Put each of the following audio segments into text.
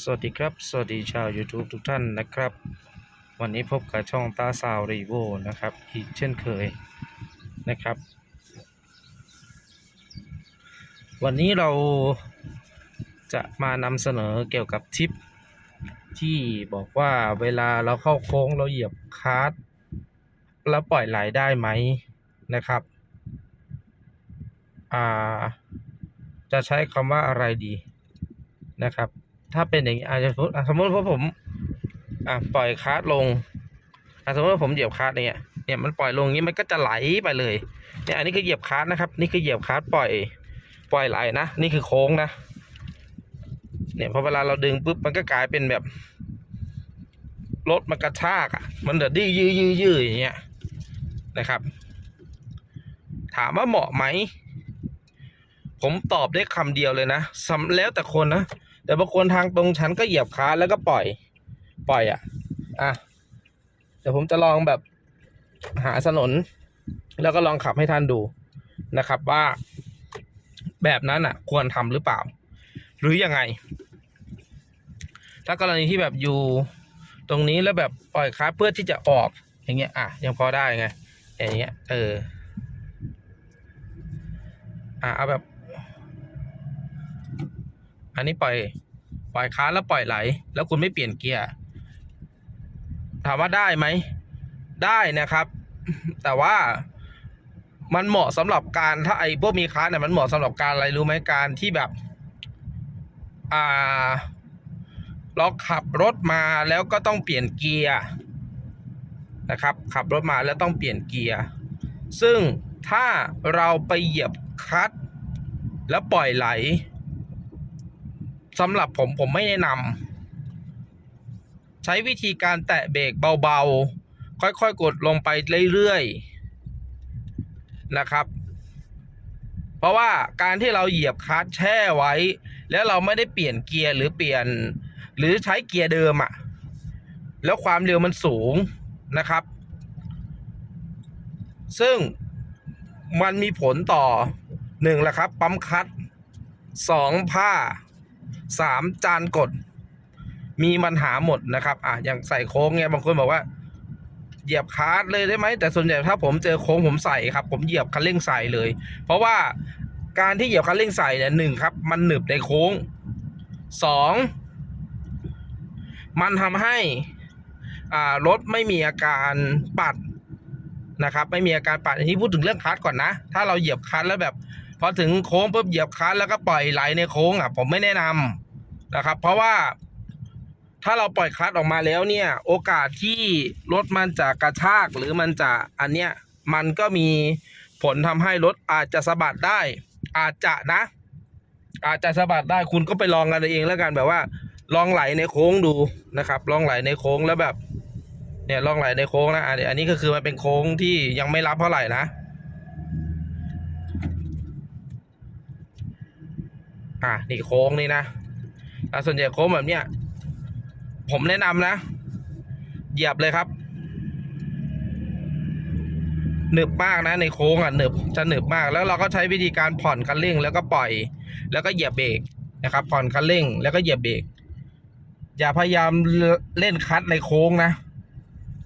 สวัสดีครับ สวัสดีชาว YouTube ทุกท่านนะครับ วันนี้พบกับช่องตาซาวรีโวนะครับ อีกเช่นเคยนะครับ วันนี้เราจะมานำเสนอเกี่ยวกับทิป ที่บอกว่าเวลาเราเข้าโค้งเราเหยียบคาร์ดแล้วปล่อยไหลได้ไหมนะครับอ่าจะใช้คำว่าอะไรดีนะครับ ถ้าเป็นอย่างนี้อาจจะสมมติว่าผม อะปล่อยคาร์ดลงอะสมมติว่าผมเหยียบคาร์ดเนี่ยเนี่ยมันปล่อยลงอย่างนี้มันก็จะไหลไปเลยเนี่ยอันนี้คือเหยียบคาร์ดนะครับ นี่คือเหยียบคาร์ดปล่อย ปล่อยไหลนะนี่คือโค้งนะเนี่ยพอเวลาเราดึงปุ๊บมันก็กลายเป็นแบบรถมันกระชากอะ มันเดือดดี้ยื้อยื้อยื้ออย่างเงี้ยนะครับ ถามว่าเหมาะไหม ผมตอบได้คำเดียวเลยนะสำแล้วแต่คนนะ แต่บางคนทางตรงฉันก็เหยียบคาแล้วก็ปล่อย ปล่อยอะ อะ เดี๋ยวผมจะลองแบบหาถนน แล้วก็ลองขับให้ท่านดูนะครับว่า แบบนั้นอะ ควรทำหรือเปล่า หรือยังไง ถ้ากรณีที่แบบอยู่ตรงนี้แล้วแบบปล่อยคาเพื่อที่จะออกอย่างเงี้ย อะ ยังพอได้ไง อย่างเงี้ย เออ อะเอาแบบ อันนี้ปล่อยปล่อยค้าแล้วปล่อยไหล แล้วคุณไม่เปลี่ยนเกียร์ถามว่าได้ไหม ได้นะครับ แต่ว่ามันเหมาะสำหรับการถ้าไอ้พวกมีค้าเนี่ยมันเหมาะสำหรับการอะไรรู้ไหมการที่แบบ อ่า เราขับรถมาแล้วก็ต้องเปลี่ยนเกียร์นะครับ ขับรถมาแล้วต้องเปลี่ยนเกียร์ซึ่งถ้าเราไปเหยียบคัตแล้วปล่อยไหล สำหรับผมผมไม่แนะนำใช้วิธีการแตะเบรกเบาๆ ค่อยๆ กดลงไปเรื่อยๆ นะครับ เพราะว่าการที่เราเหยียบคลัตช์แช่ไว้ แล้วเราไม่ได้เปลี่ยนเกียร์หรือเปลี่ยน หรือใช้เกียร์เดิมอะแล้วความเร็วมันสูงนะครับ ซึ่งมันมีผลต่อหนึ่งแหละครับ ปั๊มคลัตช์สองผ้า สามจานกด มีปัญหาหมดนะครับ อะอย่างใส่โค้งเนี่ยบางคนบอกว่า เหยียบคาร์ดเลยได้ไหม แต่ส่วนใหญ่ถ้าผมเจอโค้งผมใส่ครับ ผมเหยียบคันเร่งใส่เลย เพราะว่าการที่เหยียบคันเร่งใส่เนี่ยหนึ่งครับ มันหนึบในโค้งสองมันทำให้อ่ารถไม่มีอาการปัดนะครับ ไม่มีอาการปัดอันนี้พูดถึงเรื่องคลัตช์ก่อนนะ ถ้าเราเหยียบคลัตช์แล้วแบบ พอถึงโค้งปุ๊บเหยียบคลัตช์แล้วก็ปล่อยไหลในโค้งอะผมไม่แนะนำ นะครับ เพราะว่าถ้าเราปล่อยคลัตออกมาแล้วเนี่ย โอกาสที่รถมันจะกระชากหรือมันจะอันเนี้ยมันก็มีผลทำให้รถอาจจะสะบัดได้ อาจจะนะ อาจจะสะบัดได้คุณก็ไปลองกันเองแล้วกันแบบว่า ลองไหลในโค้งดูนะครับ ลองไหลในโค้งแล้วแบบ เนี่ยลองไหลในโค้งนะอันนี้ก็คือมันเป็นโค้งที่ยังไม่รับเท่าไหร่นะอะนี่โค้งนี่นะ ส่วนใหญ่โค้งแบบเนี้ยผมแนะนำนะ เหยียบเลยครับหนึบมากนะในโค้งอะหนึบจะหนึบมากแล้วเราก็ใช้วิธีการผ่อนคันเร่ง แล้วก็ปล่อย แล้วก็เหยียบเบรกนะครับ ผ่อนคันเร่ง แล้วก็เหยียบเบรกอย่าพยายามเล่นคัดในโค้งนะ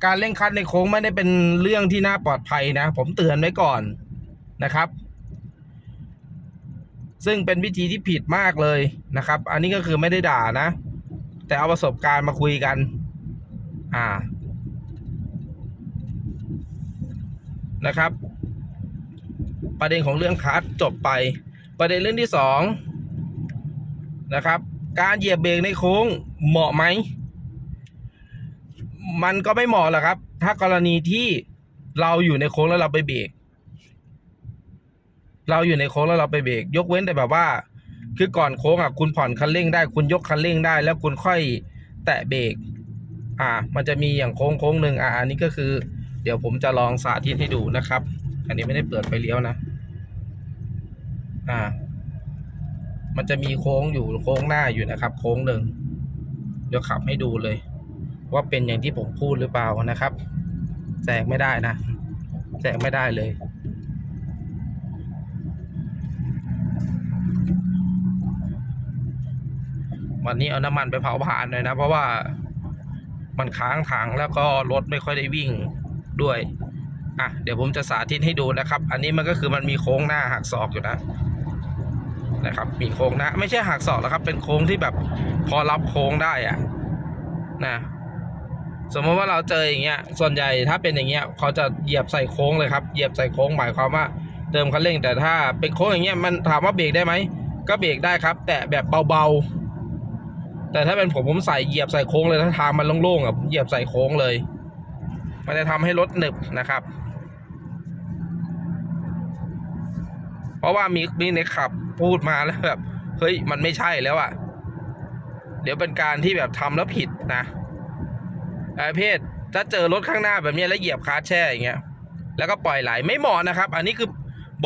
การเล่นคัดในโค้งไม่ได้เป็นเรื่องที่น่าปลอดภัยนะ ผมเตือนไว้ก่อนนะครับ ซึ่งเป็นวิธีที่ผิดมากเลยนะครับ อันนี้ก็คือไม่ได้ด่านะ แต่เอาประสบการณ์มาคุยกัน อ่า นะครับ ประเด็นของเรื่องคัสจบไป ประเด็นเรื่องที่สองนะครับ การเหยียบเบรกในโค้งเหมาะไหม มันก็ไม่เหมาะหรอกครับ ถ้ากรณีที่เราอยู่ในโค้งแล้วเราไปเบรก เราอยู่ในโค้งแล้วเราไปเบรกยกเว้นแต่แบบว่า คือก่อนโค้งอะคุณผ่อนคันเร่งได้ คุณยกคันเร่งได้ แล้วคุณค่อยแตะเบรกอ่า มันจะมีอย่างโค้งโค้งหนึ่งอ่าอันนี้ก็คือ เดี๋ยวผมจะลองสาธิตให้ดูนะครับ อันนี้ไม่ได้เปิดไฟเลี้ยวนะ อ่า มันจะมีโค้งอยู่โค้งหน้าอยู่นะครับ โค้งหนึ่งเดี๋ยวขับให้ดูเลย ว่าเป็นอย่างที่ผมพูดหรือเปล่านะครับแจกไม่ได้นะแจกไม่ได้เลย วันนี้เอาน้ำมันไปเผาผ่านหน่อยนะ เพราะว่ามันค้างถังแล้วก็รถไม่ค่อยได้วิ่งด้วยอะเดี๋ยวผมจะสาธิตให้ดูนะครับ อันนี้มันก็คือมันมีโค้งหน้าหักศอกอยู่นะนะครับ มีโค้งหน้าไม่ใช่หักศอกแล้วครับ เป็นโค้งที่แบบพอรับโค้งได้อะนะสมมติว่าเราเจออย่างเงี้ย ส่วนใหญ่ถ้าเป็นอย่างเงี้ยเขาจะเหยียบใส่โค้งเลยครับ เหยียบใส่โค้งหมายความว่าเติมคันเร่งแต่ถ้าเป็นโค้งอย่างเงี้ยมันถามว่าเบรกได้ไหมก็เบรกได้ครับ แต่แบบเบาๆ แต่ถ้าเป็นผมผมใส่เหยียบใส่โค้งเลยถ้าทางมันโล่งๆอะเหยียบใส่โค้งเลย มันจะทำให้รถหนึบนะครับ เพราะว่ามีมีในขับพูดมาแล้วแบบเฮ้ยมันไม่ใช่แล้วอะ่ะ เดี๋ยวเป็นการที่แบบทำแล้วผิดนะไอ้เพศถ้าเจอรถข้างหน้าแบบนี้แล้วเหยียบคาร์แช่อย่างเงี้ย แล้วก็ปล่อยไหลไม่เหมาะนะครับ อันนี้คือ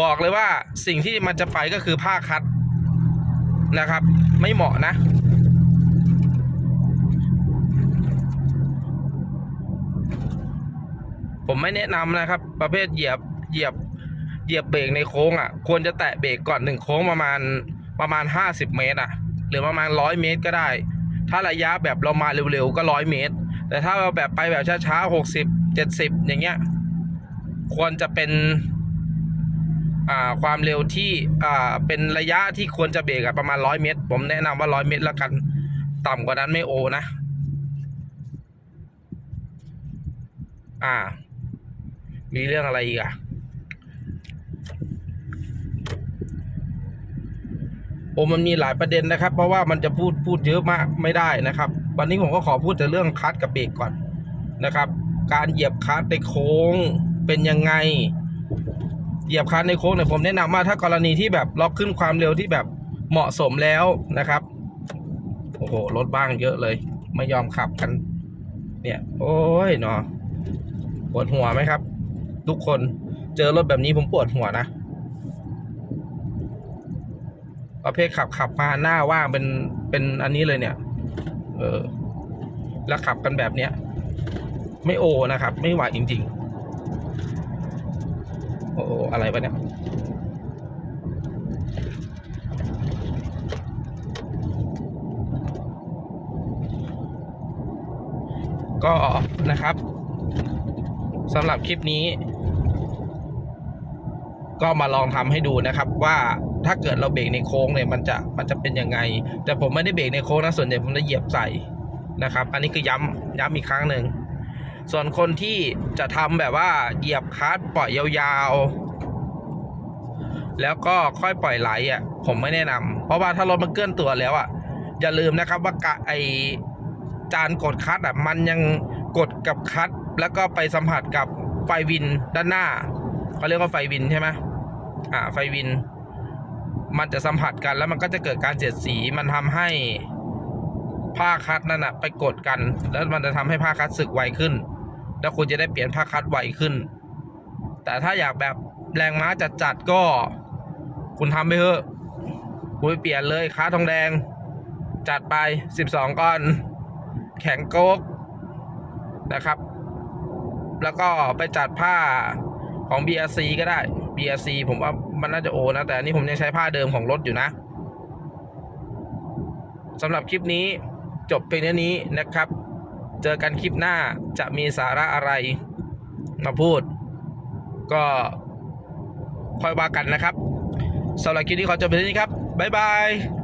บอกเลยว่าสิ่งที่มันจะไปก็คือผ้าคัดนะครับ ไม่เหมาะนะ ผมไม่แนะนำนะครับ ประเภทเหยียบเหยียบเหยียบเบรกในโค้งอะ ควรจะแตะเบรกก่อนหนึ่งโค้งประมาณประมาณห้าสิบเมตรอะ หรือประมาณร้อยเมตรก็ได้ ถ้าระยะแบบเรามาเร็วๆก็ร้อยเมตร แต่ถ้าเราแบบไปแบบช้าๆหกสิบเจ็ดสิบอย่างเงี้ย ควรจะเป็นอ่าความเร็วที่อ่าเป็นระยะที่ควรจะเบรกอะประมาณร้อยเมตร ผมแนะนำว่าร้อยเมตรแล้วกัน ต่ำกว่านั้นไม่โอนะ อ่า มีเรื่องอะไรอีกอะโอ้มันมีหลายประเด็นนะครับ เพราะว่ามันจะพูดพูดเยอะมากไม่ได้นะครับ วันนี้ผมก็ขอพูดแต่เรื่องคลัตช์กับเบรกก่อนนะครับ การเหยียบคลัตช์ในโค้งเป็นยังไง เหยียบคลัตช์ในโค้งเนี่ยผมแนะนำว่าถ้ากรณีที่แบบล็อกขึ้นความเร็วที่แบบเหมาะสมแล้วนะครับโอ้โหรถบ้างเยอะเลย ไม่ยอมขับกัน เนี่ย โอ้ยเนาะปวดหัวไหมครับ ทุกคนเจอรถแบบนี้ผมปวดหัวนะ ประเภทขับขับมาหน้าว่างเป็นเป็นอันนี้เลยเนี่ย เออ แล้วขับกันแบบเนี้ย ไม่โอนะครับ ไม่ไหวจริง ๆ โอ้อะไรวะเนี่ยก็นะครับสำหรับคลิปนี้ ก็มาลองทำให้ดูนะครับว่าถ้าเกิดเราเบรกในโค้งเนี่ยมันจะมันจะเป็นยังไง แต่ผมไม่ได้เบรกในโค้งนะส่วนใหญ่ผมจะเหยียบใส่นะครับ อันนี้คือย้ำย้ำอีกครั้งหนึ่งส่วนคนที่จะทำแบบว่าเหยียบคลัตช์ปล่อยยาวๆ แล้วก็ค่อยปล่อยไหลอะผมไม่แนะนำเพราะว่าถ้ารถมันเกื้อนตัวแล้วอะอย่าลืมนะครับว่ากะไอจานกดคลัตช์อะมันยังกดกับคลัตช์แล้วก็ไปสัมผัสกับไฟวินด้านหน้าเขาเรียกว่าไฟวินใช่ไหม อ่าไฟวิน มันจะสัมผัสกันแล้วมันก็จะเกิดการเสียดสีมันทำให้ผ้าคัดนั่นอะไปกดกัน แล้วมันจะทำให้ผ้าคัดสึกไวขึ้น แล้วคุณจะได้เปลี่ยนผ้าคัดไวขึ้น แต่ถ้าอยากแบบแรงม้าจัดๆก็ คุณทำไปเถอะคุณไปเปลี่ยนเลยค้าทองแดง จัดไปสิบสองก้อน แข็งโก๊กนะครับ แล้วก็ไปจัดผ้าของ BRC ก็ได้ BRC ผมว่ามันน่าจะโอนะ แต่อันนี้ผมยังใช้ผ้าเดิมของรถอยู่นะสำหรับคลิปนี้จบเพียงเท่านี้นะครับ เจอกันคลิปหน้าจะมีสาระอะไรมาพูด ก็ค่อยว่ากันนะครับสำหรับคลิปนี้ขอจบเพียงเท่านี้ครับ บ๊ายบาย